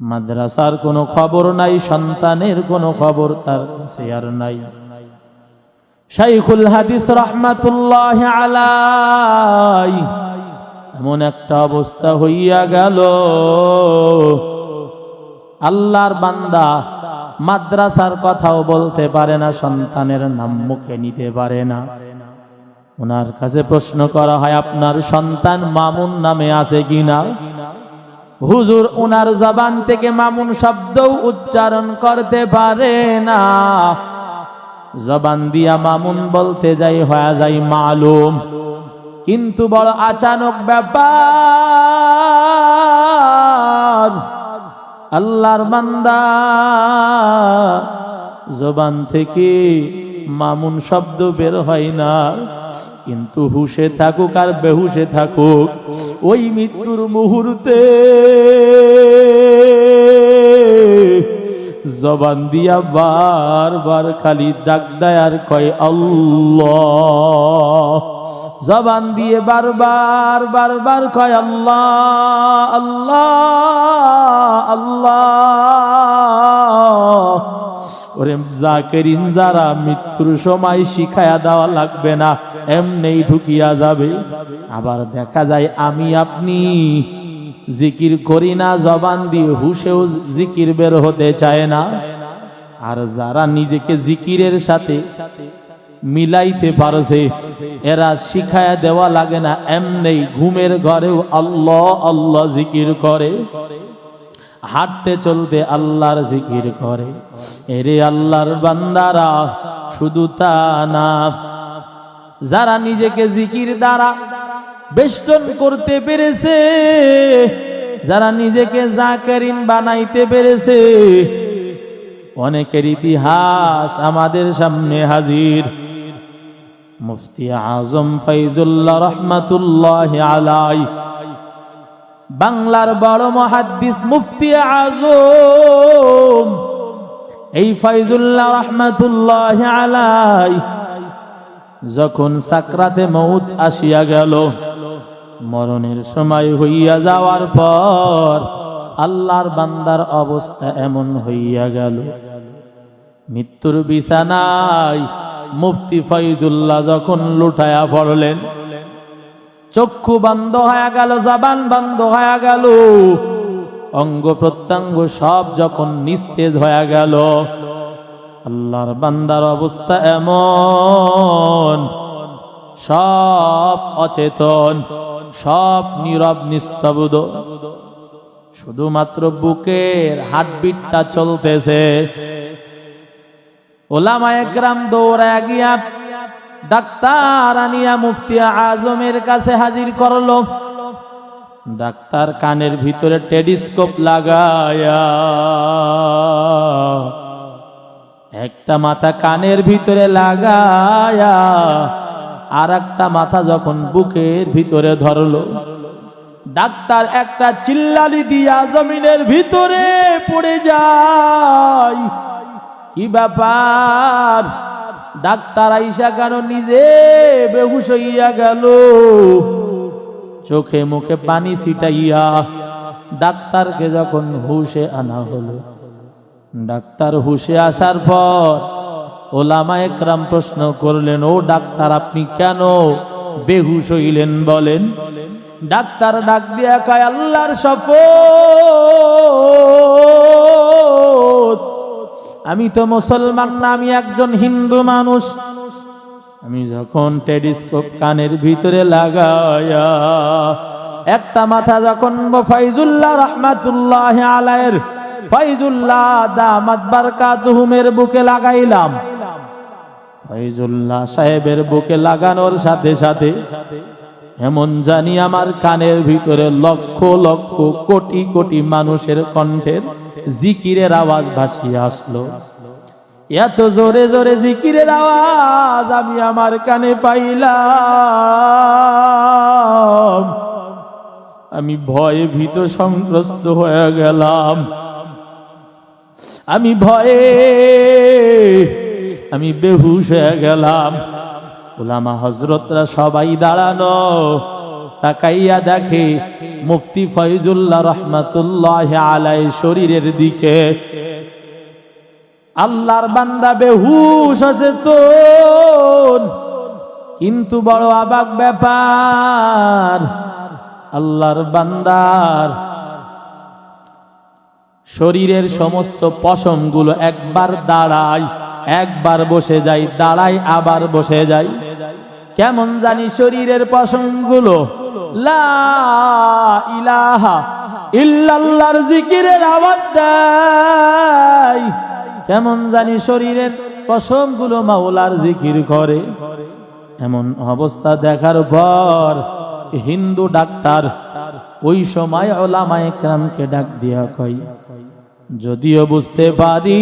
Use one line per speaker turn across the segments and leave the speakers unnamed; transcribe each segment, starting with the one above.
মাদ্রাসার কোনো খবর নাই, সন্তানের কোনো খবর তার কাছে আর নাই। শাইখুল হাদিস রহমাতুল্লাহ আলাই এমন একটা অবস্থা হইয়া গেল। আল্লাহর বান্দা মাদ্রাসার কথাও বলতে পারে না, সন্তানের নাম মুখে নিতে পারে না। ওনার কাছে প্রশ্ন করা হয়, আপনার সন্তান মামুন নামে আছে কিনা? হুজুর ওনার জবান থেকে মামুন শব্দও উচ্চারণ করতে পারে না। জবান দিয়া মামুন বলতে যাই, হয়ে যাই মালুম। কিন্তু বড় আচানক ব্যাপার, আল্লাহর বান্দা জবান থেকে মামুন শব্দ বের হয় না। কিন্তু হুশে থাকুক আর বেহুশে থাকুক, ওই মৃত্যুর মুহূর্তে জবান দিয়া বারবার খালি ডাক দেয় আর কয়, আল্লাহ। জবান দিয়ে বারবার বারবার কয়, আল্লাহ আল্লাহ আল্লাহ। ওরে যারা মৃত্যুর সময় শিখায়া দেওয়া লাগবে না এমনি ঢুকিয়া যাবে। আবার দেখা যায়, আমি আপনি জিকির করি না, জবান দিয়ে হুশেও জিকির বের হতে চায় না। আর যারা নিজেকে জিকিরের সাথে মিলাইতে পারছে, এরা শিখায়া দেওয়া লাগে না এমনি ঘুমের ঘরেও আল্লাহ আল্লাহ জিকির করে। হাঁটতে চলতে আল্লাহর জিকির করে। এরে আল্লাহর বান্দারা, শুধু তা না। যারা নিজেকে জিকির দ্বারা বেষ্টন করতে পেরেছে, যারা নিজেকে জাকারিন বানাইতে পেরেছে, অনেকের ইতিহাস আমাদের সামনে হাজির। মুফতি আজম ফাইজুল্লাহ রহমাতুল্লাহ আলাই বাংলার বড় মহাদ্দিস মুফতি আজম। এই ফাইজুল্লাহ রহমাতুল্লাহ আলাই যখন সাকরাতে মৌত আসিয়া গেল, মরণের সময় হইয়া যাওয়ার পর আল্লাহর বান্দার অবস্থা এমন হইয়া গেল। মৃত্যুর বিছানায় মুফতি ফৈজুল্লাহ যখন লুটায়া পড়লেন চক্ষু বন্ধ হয়ে গেল, জবান বন্ধ হয়ে গেল। অঙ্গ প্রত্যঙ্গ সব যখন নিস্তেজ হয়ে গেল, আল্লাহর বান্দার অবস্থা এমন। সব অচেতন, সব নীরব, নিস্তব্ধ। শুধুমাত্র বুকের হাটবিটটা চলতেছে। ওলামা একরাম দৌড়ায় গিয়া ডাক্তার আনিয়া মুফতি আজমের কাছে হাজির করল। ডাক্তার কানের ভিতরে টেলিস্কোপ লাগায়া। একটা মাথা কানের ভিতরে লাগায়া। আর একটা মাথা যখন বুকের ভিতরে ধরলো। ডাক্তার একটা চিল্লালি দিয়া জমিনের ভিতরে পড়ে যায়। কি ব্যাপার? ডাক্তার আইসা কেন নিজে বেহুশ হইয়া গেল? চোখে মুখে পানি ছিটাইয়া ডাক্তারকে যখন হুশে আনা হলো। ডাক্তার হুশে আসার পর ওলামা একরাম প্রশ্ন করলেন, ও ডাক্তার, আপনি কেন বেহুশ হইলেন বলেন? ডাক্তার ডাক দিয়া কয়, আল্লাহর শপথ আমি তো মুসলমান না, আমি একজন হিন্দু মানুষ। আমি যখন টেলিস্কোপ কানের ভিতরে লাগায়া, একটা মাথা যখন ফাইজুল্লাহ রহমাতুল্লাহ আলায়ের ফাইজুল্লাহ দামাত বারকাতুহুমের বুকে লাগাইলাম। ফাইজুল্লাহ সাহেবের বুকে লাগানোর সাথে সাথে, এমন জানি আমার কানের ভিতরে লক্ষ লক্ষ কোটি কোটি মানুষের কণ্ঠের জিকিরের আওয়াজ ভাসিয়ে আসলো। এত জোরে জোরে জিকিরের আওয়াজ আমি আমার কানে পাইলাম। আমি ভয়ে ভীত সংগ্রস্ত হয়ে গেলাম। আমি ভয়ে, আমি বেহুশ হয়ে গেলাম। ওলামা হজরতরা সবাই দাঁড়ানো। তাকাইয়া দেখে মুফতি ফয়জুল্লাহ রহমাতুল্লাহ আলাই শরীরের দিকে। আল্লাহর বান্দা বেহুশ আছে তো কিন্তু বড় অবাক ব্যাপার, আল্লাহর বান্দার শরীরের সমস্ত পশমগুলো একবার দাঁড়ায়, একবার বসে যায়, দাঁড়ায়, আবার বসে যায়। কেমন জানি শরীরের পশমগুলো? ইলাহা ইল্লাল্লাহর জিকিরের আওয়াজ দেয়। কেমন জানি শরীরের পশমগুলো মাওলার জিকির করে। এমন অবস্থা দেখার পর হিন্দু ডাক্তার ওই সময় ওলামায়ে কেরামকে ডাক দিয়া কই যদিও বুঝতে পারি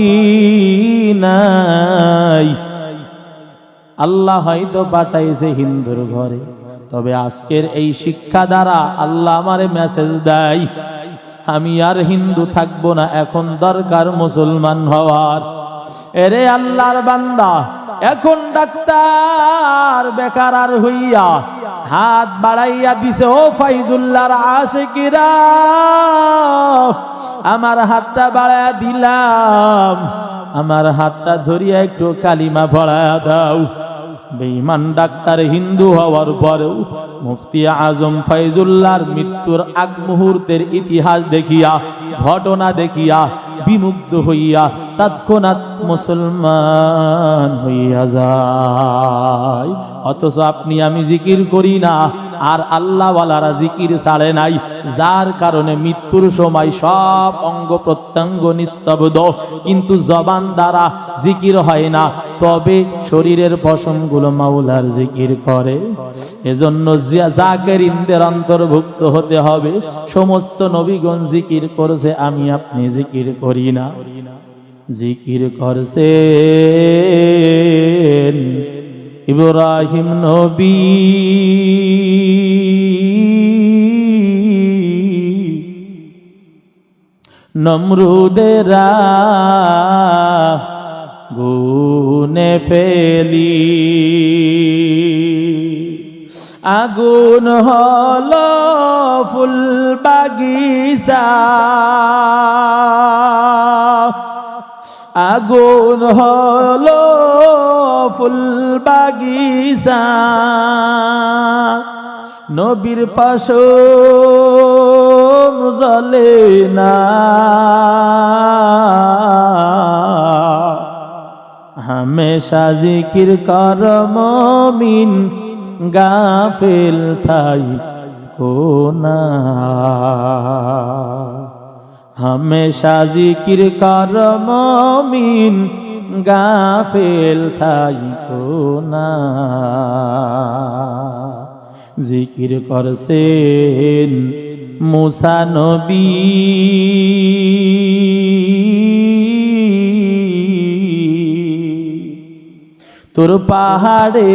নাই আল্লাহ হয়তো পাঠাইছে হিন্দুর ঘরে, তবে আজকের এই শিক্ষা দ্বারা আল্লাহ আমারে মেসেজ দেয়, আমি আর হিন্দু থাকব না, এখন দরকার মুসলমান হওয়ার। এরে আল্লাহর বান্দা, এখন ডাক্তার বেকার আর হইয়া হাত বাড়াইয়া দিছে, ও ফাইজুল্লাহর আশিকিরা, আমার হাতটা বাড়াইয়া দিলাম, আমার হাতটা ধরিয়া একটু কালিমা পড়ায়া দাও। বেঈমান ডাক্তার হিন্দু হওয়ার পরেও মুফতি আজম ফাইজুল্লাহর মৃত্যুর আগ মুহূর্তের ইতিহাস দেখিয়া, ঘটনা দেখিয়া, বিমুগ্ধ হইয়া তৎক্ষণাৎ মুসলমান হইয়া যায়। অথচ আপনি আমি জিকির করি না আর আল্লাহওয়ালারা জিকির ছাড়ে নাই। যার কারণে মৃত্যুর সময় সব অঙ্গ প্রত্যঙ্গ নিস্তব্ধ। কিন্তু জবান দ্বারা জিকির হয় না, তবে শরীরের পশমগুলো মাওলার জিকির করে। এজন্য জাকেরিনদের অন্তর্ভুক্ত হতে হবে। সমস্ত নবীগণ জিকির করছে, আমি আপনি জিকির করি না। জিকির করছে ইব্রাহিম নবী। নমরুদেরা গুনে ফেলি। আগুন হল ফুল বাগিচা। আগুন হল ফুল বাগিচা। নবীর পাশ জলে না। হামেশা জিকির কর মমিন, গাফিল থাই কোনা হামেশা জিকির কর মমিন, গাফিল থাই কোনা জিকির করছেন মুসা নবী। তোর পাহাড়ে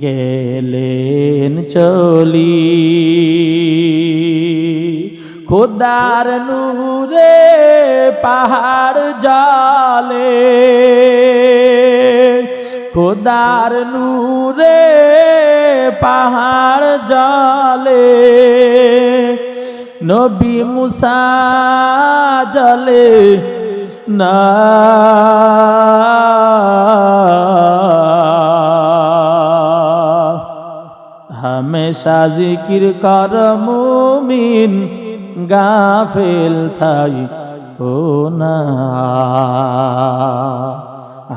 গেলেন চলি। খোদার নূরে পাহাড় জালে। খোদার নূরে পাহাড় জলে, নবী মুসা জলে না। হামেশা জিকির কর মুমিন, গাফেল থাই ও না।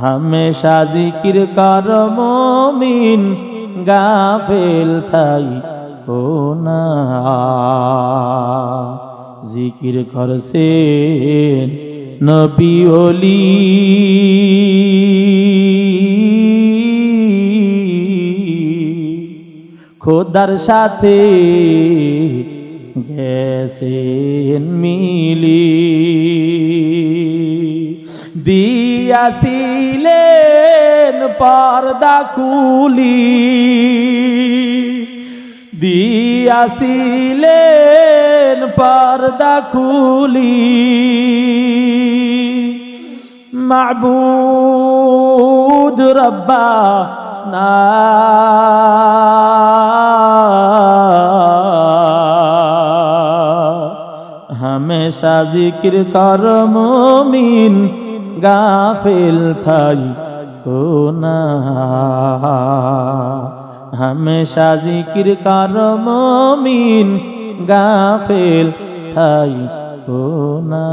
হামেশা জিকির কর মমিন, গাফেল থাই ও না। জিকির করছেন নবী ওলি। খোদার সাথে গেছেন মিলি। দি দিয়াছিলেন পর্দা খুলি দিয়াছিলেন পর্দা কুলি। মাবুদ রব্বা না হামেশা জিকির कर मोमिन গাফিল থাই না। হামেশা জিকির কর মমিন গাফিল থাই না।